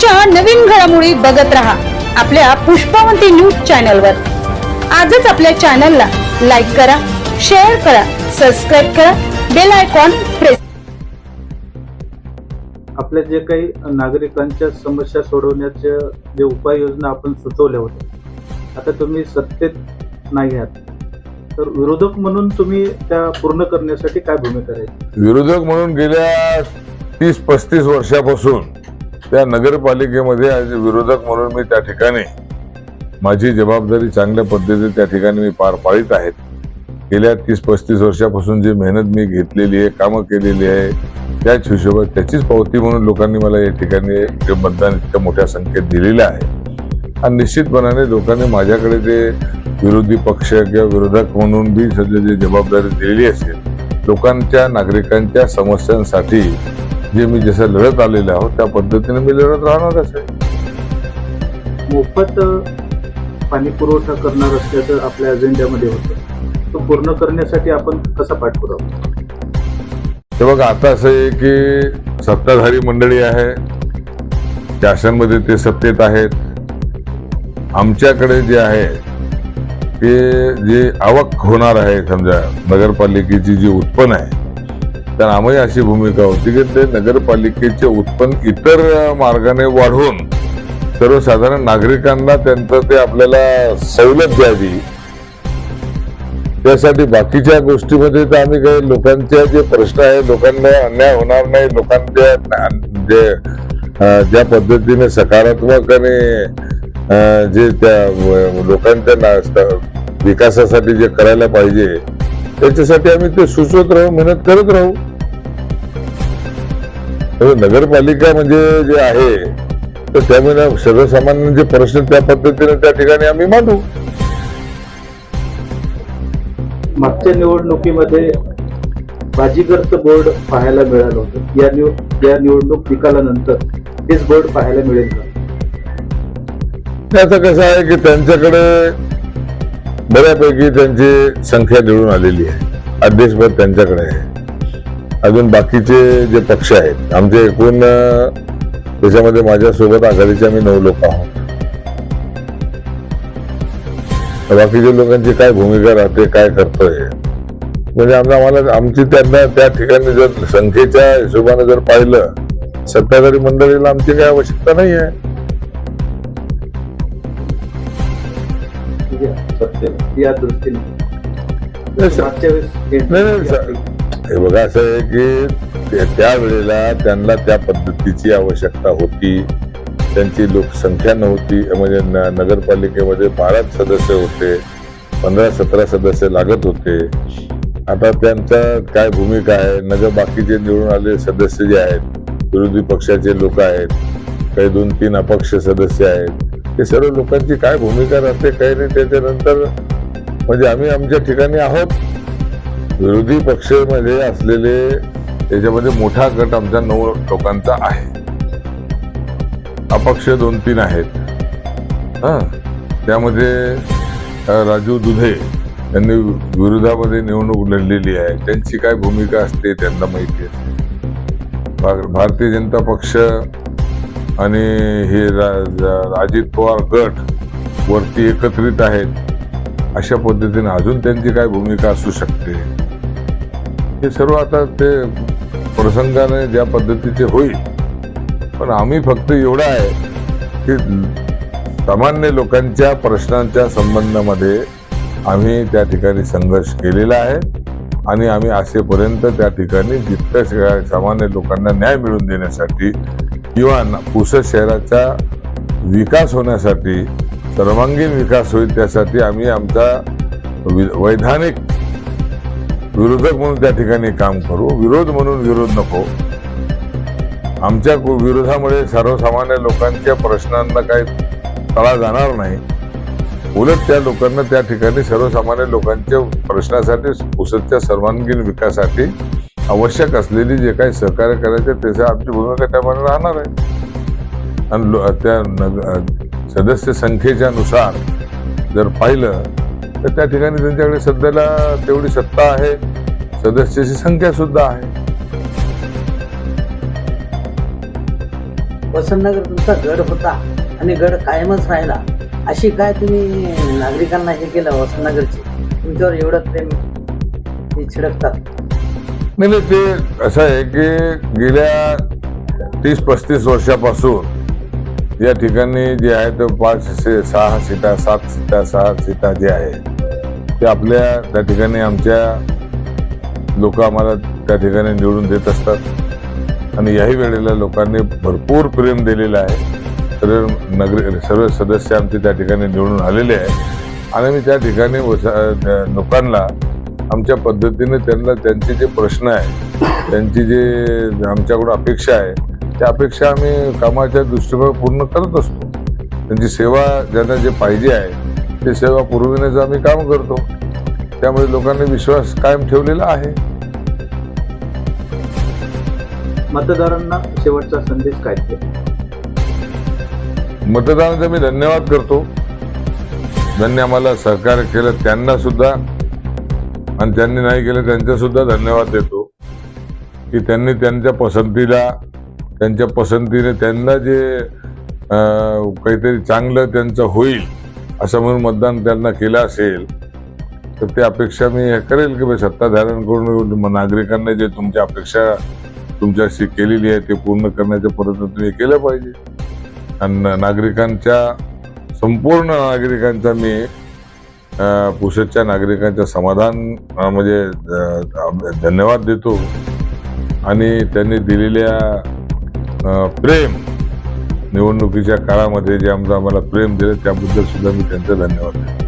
रोजच्या नवीन घडामोडी बघत रहा आपल्या पुष्पावंती न्यूज चॅनलवर. आजच आपल्या चॅनलला लाईक करा शेअर करा सबस्क्राईब करा बेल आयकॉन प्रेस आपल्या जे काही नागरिकांच्या समस्या सोडवण्याच्या जे उपाययोजना आपण सुचवल्या होत्या आता तुम्ही सत्तेत नाही आहात. तर विरोधक म्हणून तुम्ही त्या पूर्ण करण्यासाठी काय भूमिका राहील? विरोधक म्हणून गेल्या तीस पस्तीस वर्षापासून त्या नगरपालिकेमध्ये आज विरोधक म्हणून मी त्या ठिकाणी माझी जबाबदारी चांगल्या पद्धतीने त्या ठिकाणी मी पार पाळीत आहेत. गेल्या तीस पस्तीस वर्षापासून जी मेहनत मी घेतलेली आहे कामं केलेली आहे त्याच हिशोबात त्याचीच पावती म्हणून लोकांनी मला या ठिकाणी ते मतदान इतक्या मोठ्या संख्येत दिलेलं आहे. आणि निश्चितपणाने लोकांनी माझ्याकडे ते विरोधी पक्ष किंवा विरोधक म्हणून बी सध्या जी जबाबदारी दिलेली असेल लोकांच्या नागरिकांच्या समस्यांसाठी जे मी जसं लढत आलेलो आहोत त्या पद्धतीने मी लढत राहणारच आहे. मोफत पाणी पुरवठा करणार असल्याचं आपल्या अजेंड्यामध्ये होतं. तो पूर्ण करण्यासाठी आपण कसा पाठपुरावा? हे बघा आता असं आहे की सत्ताधारी मंडळी आहे शासनमध्ये ते सत्तेत आहेत. आमच्याकडे जे आहे ते जे आवक होणार आहे समजा नगरपालिकेची जी उत्पन्न आहे तर आम्ही अशी भूमिका होती की ते नगरपालिकेचे उत्पन्न इतर मार्गाने वाढवून सर्वसाधारण नागरिकांना त्यांचं ते आपल्याला सवलत द्यावी. त्यासाठी बाकीच्या गोष्टीमध्ये तर आम्ही काही लोकांचे जे प्रश्न आहे लोकांना अन्याय होणार नाही लोकांच्या जे ज्या पद्धतीने सकारात्मक आणि जे त्या लोकांच्या विकासासाठी जे करायला पाहिजे त्याच्यासाठी आम्ही ते सुचवत राहू मेहनत करत राहू. नगरपालिका म्हणजे जे आहे तर त्यामुळे सर्वसामान्यांचे प्रश्न त्या पद्धतीने त्या ठिकाणी आम्ही मांडू. मागच्या निवडणुकीमध्ये बाजीगरचं बोर्ड पाहायला मिळालं होतं. या निव या निवडणूक निकालानंतर तेच बोर्ड पाहायला मिळेल का? त्याचं कसं आहे की त्यांच्याकडे बऱ्यापैकी त्यांची संख्या निवडून आलेली आहे. अध्यक्षपद त्यांच्याकडे आहे. अजून बाकीचे जे पक्ष आहेत आमचे एकूण त्याच्यामध्ये माझ्यासोबत आघाडीचे आम्ही नऊ लोक आहोत. बाकीच्या लोकांची काय भूमिका राहते काय करतोय? म्हणजे आमचं आम्हाला आमची त्यांना त्या ठिकाणी जर संख्येच्या हिशोबाने जर पाहिलं सत्ताधारी मंडळीला आमची काही आवश्यकता नाही आहे या दृष्टीने. हे बघा असं आहे की त्यावेळेला त्यांना त्या पद्धतीची आवश्यकता होती. त्यांची लोकसंख्या नव्हती. म्हणजे न- नगरपालिकेमध्ये बाराच सदस्य होते पंधरा सतरा सदस्य लागत होते. आता त्यांचा काय भूमिका आहे? नगर बाकीचे निवडून आलेले सदस्य जे आहेत विरोधी पक्षाचे लोक आहेत काही दोन तीन अपक्ष सदस्य आहेत ते सर्व लोकांची काय भूमिका राहते? काही नाही त्याच्यानंतर म्हणजे आम्ही आमच्या ठिकाणी आहोत. विरोधी पक्षामध्ये असलेले त्याच्यामध्ये मोठा गट आमच्या नऊ लोकांचा आहे. अपक्ष दोन तीन आहेत. हा. त्यामध्ये राजू दुधे यांनी विरोधामध्ये निवडणूक लढलेली आहे. त्यांची काय भूमिका असते त्यांना माहिती आहे. भारतीय जनता पक्ष आणि हे अजित पवार गट वरती एकत्रित आहेत. अशा पद्धतीने अजून त्यांची काय भूमिका असू शकते? हे सर्व आता ते प्रसंगाने ज्या पद्धतीचे होईल. पण आम्ही फक्त एवढं आहे की सामान्य लोकांच्या प्रश्नांच्या संबंधामध्ये आम्ही त्या ठिकाणी संघर्ष केलेला आहे. आणि आम्ही असेपर्यंत त्या ठिकाणी जितक्या सामान्य लोकांना न्याय मिळवून देण्यासाठी किंवा न- पुसद शहराचा विकास होण्यासाठी सर्वांगीण विकास होईल त्यासाठी आम्ही आमचा वि- वैधानिक विरोधक म्हणून त्या ठिकाणी काम करू. विरोध म्हणून विरोध नको. आमच्या विरोधामुळे सर्वसामान्य लोकांच्या प्रश्नांना काही तळा जाणार नाही. उलट त्या लोकांना त्या ठिकाणी सर्वसामान्य लोकांच्या प्रश्नासाठी पुसदच्या सर्वांगीण विकासासाठी आवश्यक असलेली जे काही सहकार्य करायचे त्याचं आमची भूमिका त्यामध्ये राहणार आहे. आणि लो- त्या नग सदस्य संख्येच्या नुसार जर पाहिलं तर त्या ठिकाणी त्यांच्याकडे सध्याला तेवढी सत्ता आहे. सदस्याची संख्या सुद्धा आहे. वसंतनगर तुमचा गड होता आणि गड कायमच राहिला. अशी काय तुम्ही नागरिकांना हे केलं वसंतनगरची? तुमच्यावर एवढं प्रेम ते छिडकतात. नाही नाही ते असं आहे की गेल्या तीस पस्तीस वर्षापासून या ठिकाणी जे आहे ते पाच से सहा सीटा सात सीटा सहा सीटा जे आहे ते आपल्या त्या ठिकाणी आमच्या लोक आम्हाला त्या ठिकाणी निवडून देत असतात. आणि याही वेळेला लोकांनी भरपूर प्रेम दिलेलं आहे. तर नगरी सर्व सदस्य आमचे त्या ठिकाणी निवडून आलेले आहे आणि मी त्या ठिकाणी लोकांना आमच्या पद्धतीने त्यांना त्यांचे जे प्रश्न आहे त्यांची जे आमच्याकडून अपेक्षा आहे त्या अपेक्षा आम्ही कामाच्या दृष्टिकोन पूर्ण करत असतो. त्यांची सेवा ज्यांना जे पाहिजे आहे ते सेवा पुरविण्याचं आम्ही काम करतो. त्यामुळे लोकांनी विश्वास कायम ठेवलेला आहे. मतदारांना शेवटचा संदेश काय द्याल? मतदानाचा मी धन्यवाद करतो. ज्यांनी आम्हाला सहकार्य केलं त्यांना सुद्धा आणि त्यांनी नाही केलं त्यांचा सुद्धा धन्यवाद देतो. की त्यांनी त्यांच्या पसंतीला त्यांच्या पसंतीने त्यांना जे काहीतरी चांगलं त्यांचं होईल असं म्हणून मतदान त्यांना केलं असेल तर ते अपेक्षा मी हे करेल की बा सत्ताधाऱ्यांकडून नागरिकांना जे तुमच्या अपेक्षा तुमच्याशी केलेली आहे ते पूर्ण करण्याच्या प्रयत्न तुम्ही केलं पाहिजे. आणि नागरिकांच्या संपूर्ण नागरिकांचा मी अ, नागरिकांच्या समाधान म्हणजे धन्यवाद देतो. आणि त्यांनी दिलेल्या प्रेम निवडणुकीच्या काळामध्ये जे आमचं आम्हाला प्रेम दिलं त्याबद्दल सुद्धा मी त्यांचा धन्यवाद देतो.